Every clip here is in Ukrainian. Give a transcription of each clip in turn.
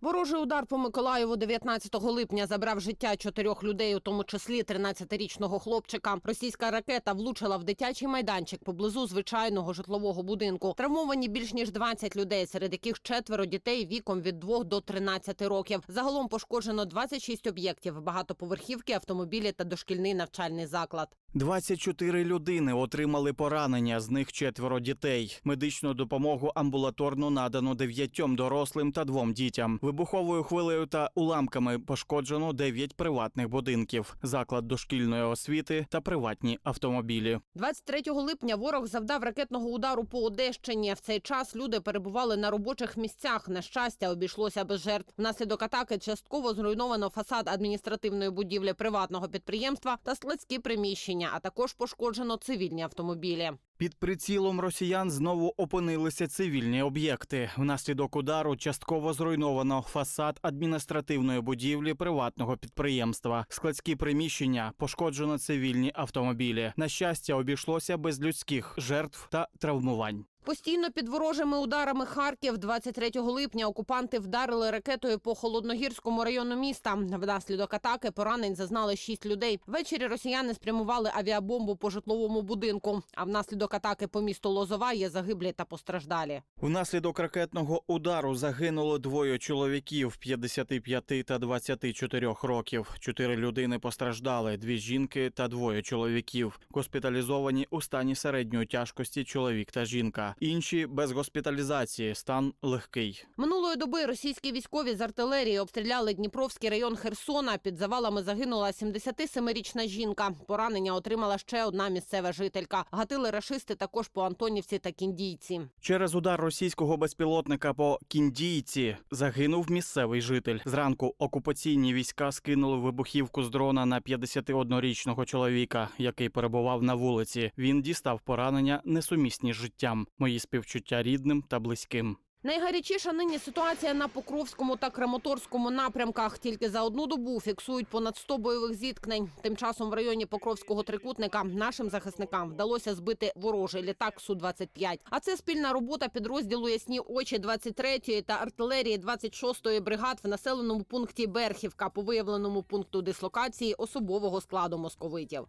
Ворожий удар по Миколаєву 19 липня забрав життя чотирьох людей, у тому числі 13-річного хлопчика. Російська ракета влучила в дитячий майданчик поблизу звичайного житлового будинку. Травмовані більш ніж 20 людей, серед яких четверо дітей віком від 2 до 13 років. Загалом пошкоджено 26 об'єктів, багатоповерхівки, автомобілі та дошкільний навчальний заклад. 24 людини отримали поранення, з них четверо дітей. Медичну допомогу амбулаторно надано дев'ятьом дорослим та двом дітям. Вибуховою хвилею та уламками пошкоджено 9 приватних будинків, заклад дошкільної освіти та приватні автомобілі. 23 липня ворог завдав ракетного удару по Одещині. В цей час люди перебували на робочих місцях. На щастя, обійшлося без жертв. Внаслідок атаки частково зруйновано фасад адміністративної будівлі приватного підприємства та складські приміщення, а також пошкоджено цивільні автомобілі. Під прицілом росіян знову опинилися цивільні об'єкти. Внаслідок удару частково зруйновано фасад адміністративної будівлі приватного підприємства, складські приміщення, пошкоджено цивільні автомобілі. На щастя, обійшлося без людських жертв та травмувань. Постійно під ворожими ударами Харків 23 липня окупанти вдарили ракетою по холодногірському району міста. Внаслідок атаки поранень зазнали шість людей. Ввечері росіяни спрямували авіабомбу по житловому будинку. А внаслідок атаки по місту Лозова є загиблі та постраждалі. Внаслідок ракетного удару загинуло двоє чоловіків 55 та 24 років. Чотири людини постраждали: дві жінки та двоє чоловіків. Госпіталізовані у стані середньої тяжкості чоловік та жінка. Інші без госпіталізації. Стан легкий. Минулої доби російські військові з артилерії обстріляли Дніпровський район Херсона. Під завалами загинула 77-річна жінка. Поранення отримала ще одна місцева жителька. Гатили рашисти також по Антонівці та Кіндійці. Через удар російського безпілотника по кіндійці загинув місцевий житель. Зранку окупаційні війська скинули вибухівку з дрона на 51-річного чоловіка, який перебував на вулиці. Він дістав поранення несумісні з життям. Мої співчуття рідним та близьким. Найгарячіша нині ситуація на Покровському та Краматорському напрямках. Тільки за одну добу фіксують понад 100 бойових зіткнень. Тим часом в районі Покровського трикутника нашим захисникам вдалося збити ворожий літак Су-25. А це спільна робота підрозділу Ясні очі 23-ї та артилерії 26-ї бригад в населеному пункті Берхівка по виявленому пункту дислокації особового складу московитів.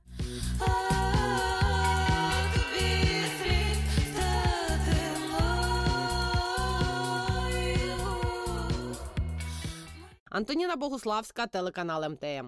Антоніна Богуславська, телеканал МТМ.